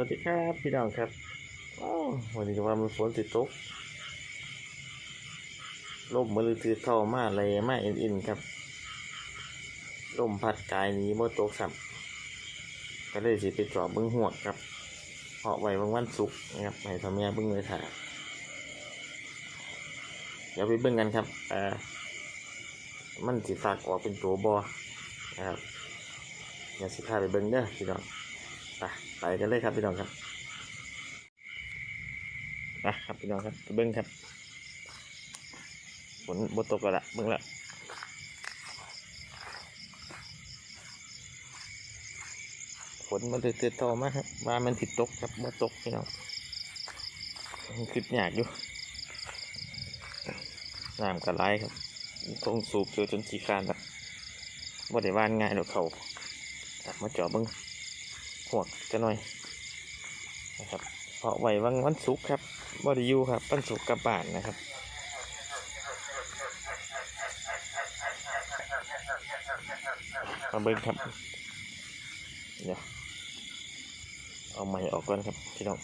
วัสดีครับพี่น้องครับวันนี้ก็ว่ามันฝนติดตกลมมือถือเข้ามาอะไรมาอ็นอินครับลมพัดกายนี้บ่ตกสับก็เลยสิไปจอบเบิ้งหวดครับเพาะไว้บางวันศุกนะครับให้ทำแม่เบิ้งเลยถ่าเดี๋ยวไปเบิ้งกันครับอ่มันสิฝากออกเป็นตัวบอนะครับเดี๋ยวสิพาไปเบิ้งเด้อพี่น้อง ไปไปกันเลยครับพี่น้องครับไปครับพี่น้องครับเบิ้งครับฝนบตกแล้วละเบิ้งละฝนมันเตือนต่อมาครับว่ามันติดตกครับบตกพี่น้องมันขึ้นยากอยู่น้ำกระไรครับคงสูบเจอจนสีคานละบ่ได้ว่านง่ายหรอกเขาอะมาจาะเบิ้ง หวกจะหน่อยนะครับเพราะไว้วันวันศุกร์ครับบริยูครับวันศุกร์กลับบ้านนะครับมาเบิ้งครับเดี๋ยวเอาไม้ออกก่อนครับพี่น้อง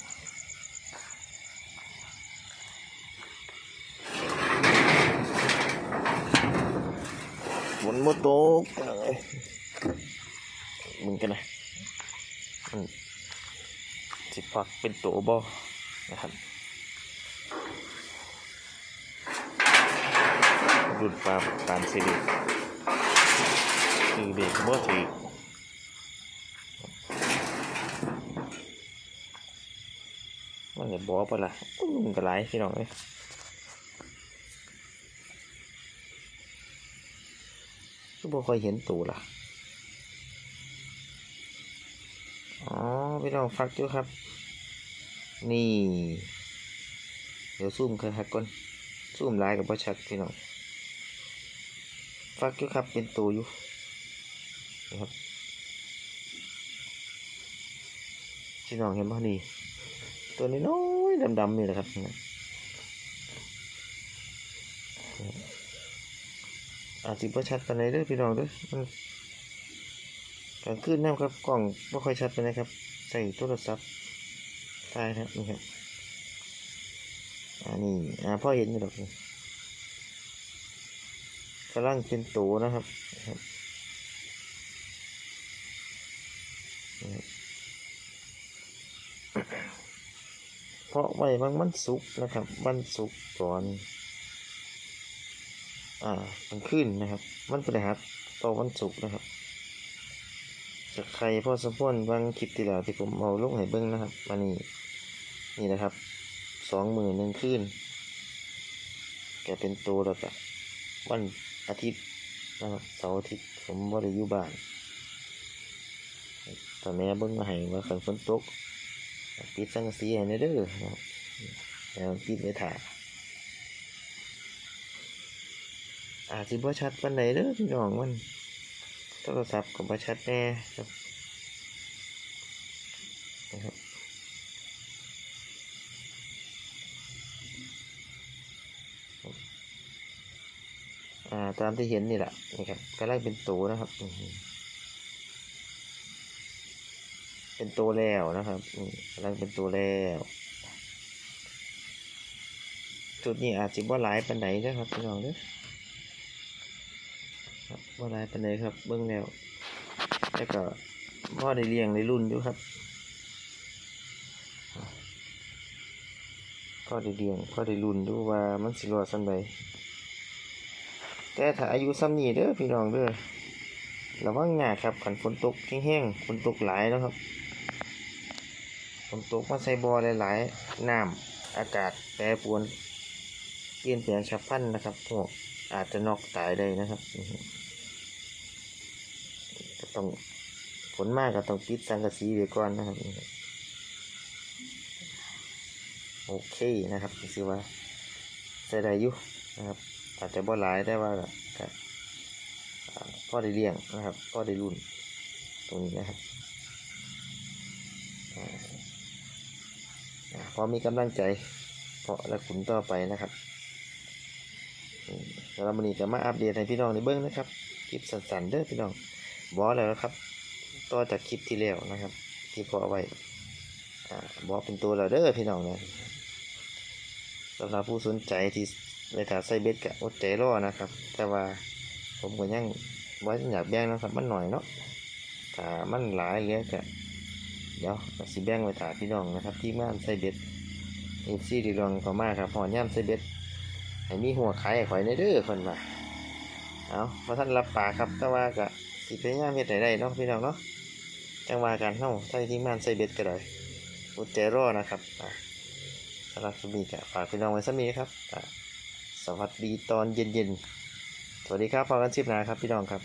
ฝนมดตกเลยมึงกันนะมัน สิพักเป็นตัวบอนะครับรุ่นปลาตามซีรีส์คือเบรกบ่ถือมันจะบอไปะละอุ้ยมันก็ไหลายพี่น้องเอ้ยก็บ่ค่อยเห็นตัวล่ะอ พี่น้องฟักอยู่ครับ นี่ เดี๋ยวซูมครับก่อนซูมลายกับประชัดพี่น้องฟักอยู่ครับเป็นตัวอยู่นะครับพี่น้องเห็นป่ะนี่ตัวนี้น้อยดำๆนี่แหละครับอาจจะประชัดกันเลยเด้อพี่น้องเด้อมันกลางคืนนะครับกล้องไม่ค่อยชัดไปนะครับ ใส่โทรศัพท์ถ่นะครับนี่ครับอันนี้อ่าพ่อเห็นอยู่หรอกกำลังเป็นตัวนะครับครับเพราะไว้บางวันศุกนะครับวันศุกก่อน อ่ามันขึ้นนะครับวันพฤหัสต่อวันศุกนะครับ จากใครพ่อสมพรบางคลิปที่แล้วที่ผมเอาลงให้เบิ้งนะครับมานี่นี่นะครับสองหมื่นหนึ่งคืนแกเป็นตัวแล้วก็วันอาทิตย์นะครับเสาร์อาทิตย์ผมว่าได้อยู่บ้านแต่แม่เบิ้งมาให้ว่าขันฝนตกปิดสังกะสีให้เด้อนะครับแล้วปิดไว้ถ่าอาจจะบ่ชัดปานใดเด้อพี่น้องมัน โทรศัพท์กับประชัดแน่ครับนะครับ่าตามที่เห็นนี่แหละนี่ครับกำลังเป็นตัวนะครับ เป็นตัวแล้วนะครับนี่กเป็นตัวแล้ว จุดนี้อาจจะว่าหลายปันไหนนะครับพี่น้องเด้อ บว่าไรเป็นเลยครับเบื้องแล้วแล้วก็พ่อได้เลี้ยงในรุ่นอยู่ครับพ่อได้เลี้ยงพ่อได้รุ่นอยู่ว่ามันสิรอดสันใดแต่ถ้าอายุซ้ำนี้เด้อพี่น้องเด้อระวังหนาครับขันฝนตกแห้งๆฝนตกหลายแล้วครับฝนตกมาใส่บอหลายๆน้ำอากาศแปรปรวนเปลี่ยนแปลงฉับพลันนะครับพวกอาจจะนอกตายได้นะครับ ต้องผลมากก็ต้องปิดสังกะสีไว้ก่อนนะครับโอเคนะครับคือว่าใส่ได้อยู่นะครับ อาจจะบ่หลายแต่ว่าก็ก็อ่าพอได้เลี้ยงนะครับพอได้รุ่นตรงนี้นะครับพอมีกำลังใจเพาะและขุนต่อไปนะครับอืมแล้ววันนี้ก็มาอัปเดตให้พี่น้องในเบื้องนะครับคลิปสั้นๆเด้อพี่น้อง บอสแล้วครับต่อจากคลิปที่แล้วนะครับ ที่พอเอาไว้อ่าบอกเป็นตัวเราเด้อพี่น้องนะสำหรับผู้สนใจที่ในถาใส่เบ็ดกะอดใจรอนะครับ แต่ว่าผมก็ยังว่าอยากแบ่งนะครับมันหน่อยเนาะถ้ามันหลายเหลือกะเดี๋ยวสิแบ่งไว้ถาพี่น้องนะครับ ที่ม่านใส่เบ็ดเอฟซีที่รองก็มาครับหอย่ามใส่เบ็ดให้มีหัวขายให้ข่อยในเด้อคนว่าเอาพอท่านรับปากครับแต่ว่าก็ สิพยายามเฮ็ดให้ได้เนาะพี่น้องเนาะจังว่ากันเฮาถ้าที่ม่านใส่เบ็ดก็ได้อุจเจรอนะครับสำหรับสมีกฝากพี่น้องไว้สักนี้ครับสวัสดีตอนเย็นๆสวัสดีครับพอกันชิปนาครับพี่น้องครับ